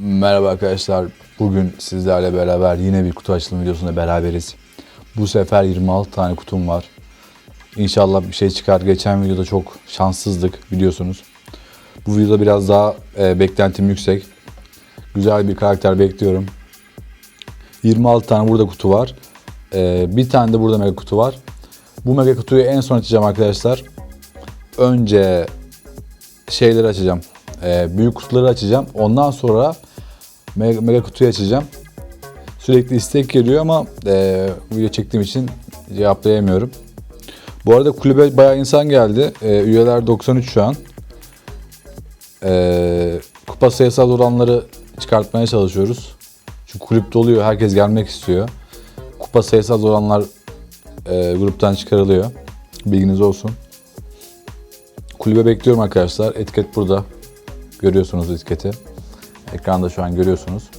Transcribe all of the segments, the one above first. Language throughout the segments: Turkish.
Merhaba arkadaşlar. Bugün sizlerle beraber yine bir kutu açılım videosunda beraberiz. Bu sefer 26 tane kutum var. İnşallah bir şey çıkar. Geçen videoda çok şanssızdık biliyorsunuz. Bu videoda biraz daha e, beklentim yüksek. Güzel bir karakter bekliyorum. 26 tane burada kutu var. E, bir tane de burada mega kutu var. Bu mega kutuyu en son açacağım arkadaşlar. Önce şeyleri açacağım. Ee, büyük kutuları açacağım. Ondan sonra mega, mega kutuyu açacağım. Sürekli istek geliyor ama e, video çektiğim için cevaplayamıyorum. Bu arada kulübe bayağı insan geldi. E, üyeler 93 şu an. E, kupa sayısı az olanları çıkartmaya çalışıyoruz. Çünkü kulüp doluyor. Herkes gelmek istiyor. Kupa sayısı az olanlar e, gruptan çıkarılıyor. Bilginiz olsun. Kulübe bekliyorum arkadaşlar. Etiket burada. Görüyorsunuz etiketi. Ekranda şu an görüyorsunuz.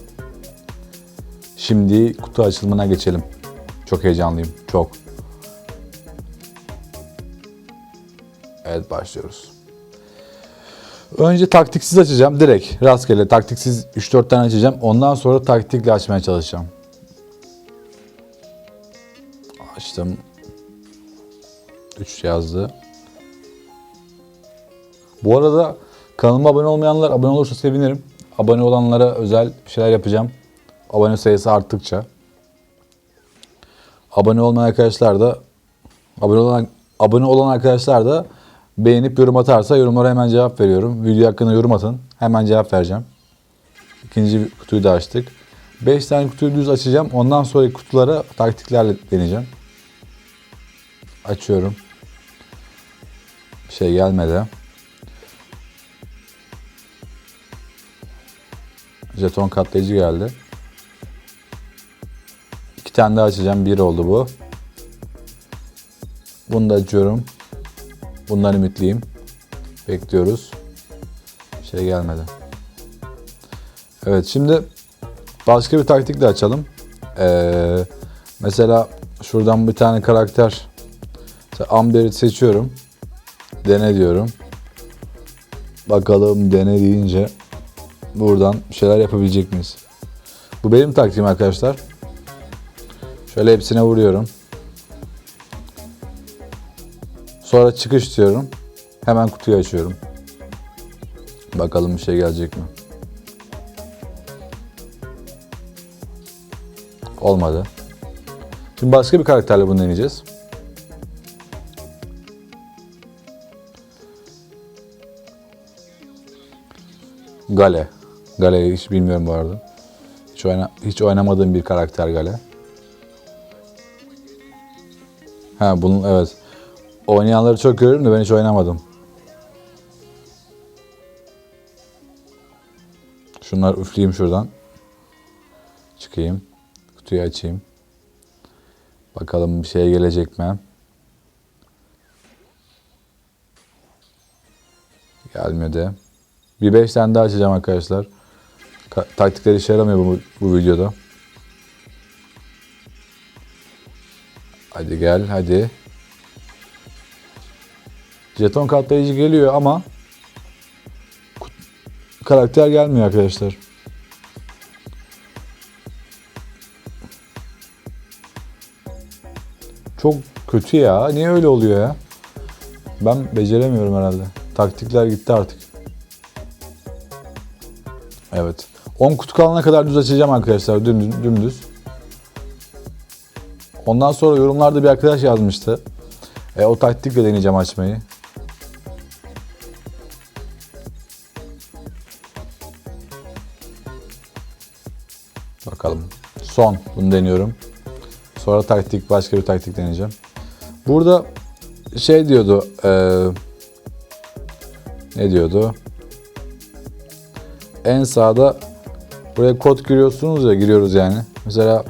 Şimdi kutu açılımına geçelim. Çok heyecanlıyım. Çok. Evet başlıyoruz. Önce taktiksiz açacağım. Direkt rastgele taktiksiz 3-4 tane açacağım. Ondan sonra taktikle açmaya çalışacağım. Açtım. 3 yazdı. Bu arada kanalıma abone olmayanlar abone olursa sevinirim. Abone olanlara özel şeyler yapacağım. Abone sayısı arttıkça. Abone olmayan arkadaşlar da abone olan abone olan arkadaşlar da beğenip yorum atarsa yorumlara hemen cevap veriyorum. Video hakkında yorum atın. Hemen cevap vereceğim. İkinci kutuyu da açtık. 5 tane kutuyu düz açacağım. Ondan sonraki kutulara taktiklerle deneyeceğim. Açıyorum. Bir şey gelmedi. Jeton katlayıcı geldi. İki tane daha açacağım. Bir oldu bu. Bunu da açıyorum. Bundan ümitliyim. Bekliyoruz. Bir şey gelmedi. Evet şimdi başka bir taktikle açalım. Ee, mesela şuradan bir tane karakter mesela Amber'i seçiyorum. Dene diyorum. Bakalım dene deyince buradan bir şeyler yapabilecek miyiz? Bu benim taktiğim arkadaşlar. Şöyle hepsine vuruyorum. Sonra çıkış diyorum. Hemen kutuyu açıyorum. Bakalım bir şey gelecek mi? Olmadı. Şimdi başka bir karakterle bunu deneyeceğiz. Gale. Gale'yi hiç bilmiyorum bu arada. Hiç, oyna, hiç oynamadığım bir karakter Gale. Ha bunun evet. Oynayanları çok görüyorum da ben hiç oynamadım. Şunları üfleyeyim şuradan. Çıkayım. Kutuyu açayım. Bakalım bir şey gelecek mi? Gelmedi. Bir 5 tane daha açacağım arkadaşlar. Ka- taktikler işe yaramıyor bu, bu videoda. Hadi gel hadi. Jeton katlayıcı geliyor ama karakter gelmiyor arkadaşlar. Çok kötü ya. Niye öyle oluyor ya? Ben beceremiyorum herhalde. Taktikler gitti artık. Evet. 10 kutu kalana kadar düz açacağım arkadaşlar dümdüz. dümdüz. Ondan sonra yorumlarda bir arkadaş yazmıştı. E, o taktikle deneyeceğim açmayı. Bakalım. Son. Bunu deniyorum. Sonra taktik, başka bir taktik deneyeceğim. Burada şey diyordu. e, ne diyordu? En sağda buraya kod giriyorsunuz ya giriyoruz yani. Mesela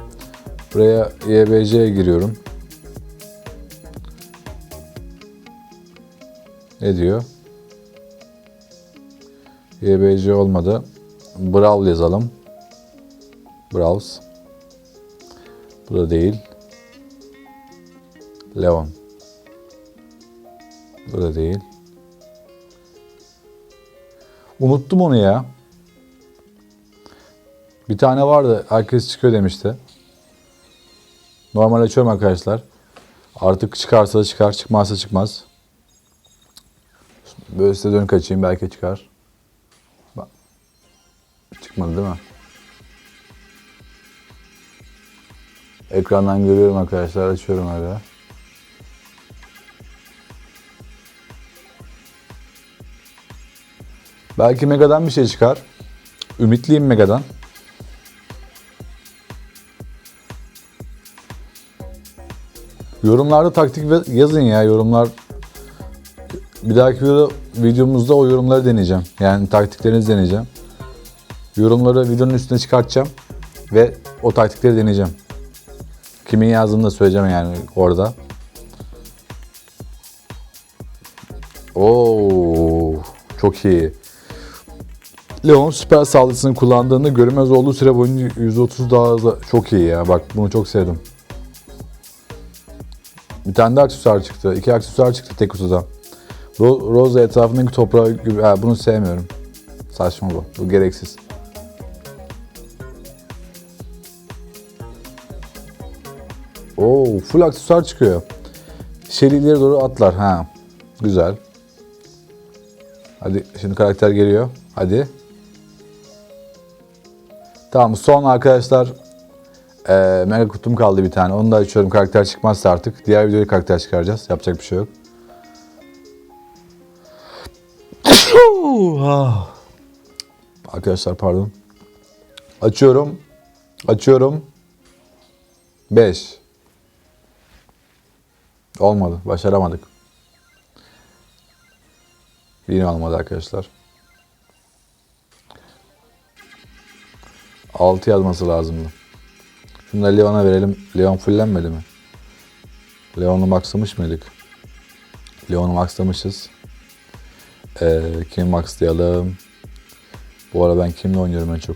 buraya YBC'ye giriyorum. Ne diyor? YBC olmadı. Brawl yazalım. Browse. Bu da değil. Leon. Bu da değil. Unuttum onu ya. Bir tane vardı. Herkes çıkıyor demişti. Normal açıyorum arkadaşlar. Artık çıkarsa da çıkar, çıkmazsa çıkmaz. Böyle size dönük açayım belki çıkar. Bak. Çıkmadı değil mi? Ekrandan görüyorum arkadaşlar. Açıyorum hala. Belki Mega'dan bir şey çıkar. Ümitliyim Mega'dan. Yorumlarda taktik yazın ya yorumlar. Bir dahaki video, videomuzda o yorumları deneyeceğim. Yani taktiklerinizi deneyeceğim. Yorumları videonun üstüne çıkartacağım ve o taktikleri deneyeceğim. Kimin yazdığını da söyleyeceğim yani orada. Oo, çok iyi. Leon süper saldırısını kullandığında görünmez olduğu süre boyunca %30 daha hızlı. Çok iyi ya. Bak bunu çok sevdim. Bir tane de aksesuar çıktı. İki aksesuar çıktı tek kutuda. Ro- Rosa etrafındaki toprağı gibi... Ha, bunu sevmiyorum. Saçma bu. Bu gereksiz. Oo, full aksesuar çıkıyor. Shelly ileri doğru atlar. Ha. Güzel. Hadi şimdi karakter geliyor. Hadi. Tamam son arkadaşlar eee mega kutum kaldı bir tane. Onu da açıyorum karakter çıkmazsa artık. Diğer videoyu karakter çıkaracağız. Yapacak bir şey yok. arkadaşlar pardon. Açıyorum. Açıyorum. 5. Olmadı. Başaramadık. Yine olmadı arkadaşlar. 6 yazması lazımdı. Şunu da Leon'a verelim. Leon fullenmedi mi? Leon'u maxlamış mıydık? Leon'u maxlamışız. Ee, kim maxlayalım? Bu ara ben kimle oynuyorum en çok?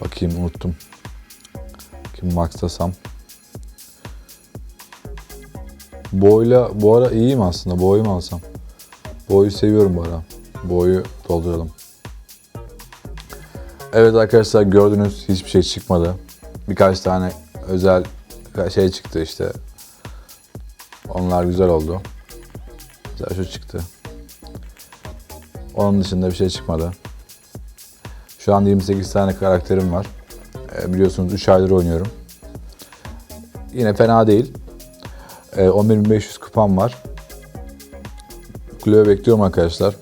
Bakayım unuttum. Kim maxlasam? Boyla bu ara iyiyim aslında. Boyu mu alsam? Boyu seviyorum bu ara. Boyu dolduralım. Evet arkadaşlar gördünüz hiçbir şey çıkmadı. Birkaç tane özel şey çıktı işte. Onlar güzel oldu. Mesela şu çıktı. Onun dışında bir şey çıkmadı. Şu an 28 tane karakterim var. Ee, biliyorsunuz 3 aydır oynuyorum. Yine fena değil. Ee, 11.500 kupam var. Kulübe bekliyorum arkadaşlar.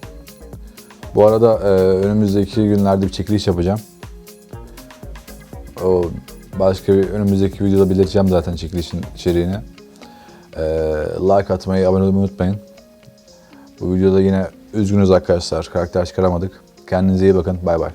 Bu arada e, önümüzdeki günlerde bir çekiliş yapacağım. O başka bir önümüzdeki videoda belirteceğim zaten çekilişin içeriğini. E, like atmayı, abone olmayı unutmayın. Bu videoda yine üzgünüz arkadaşlar. Karakter çıkaramadık. Kendinize iyi bakın. Bay bay.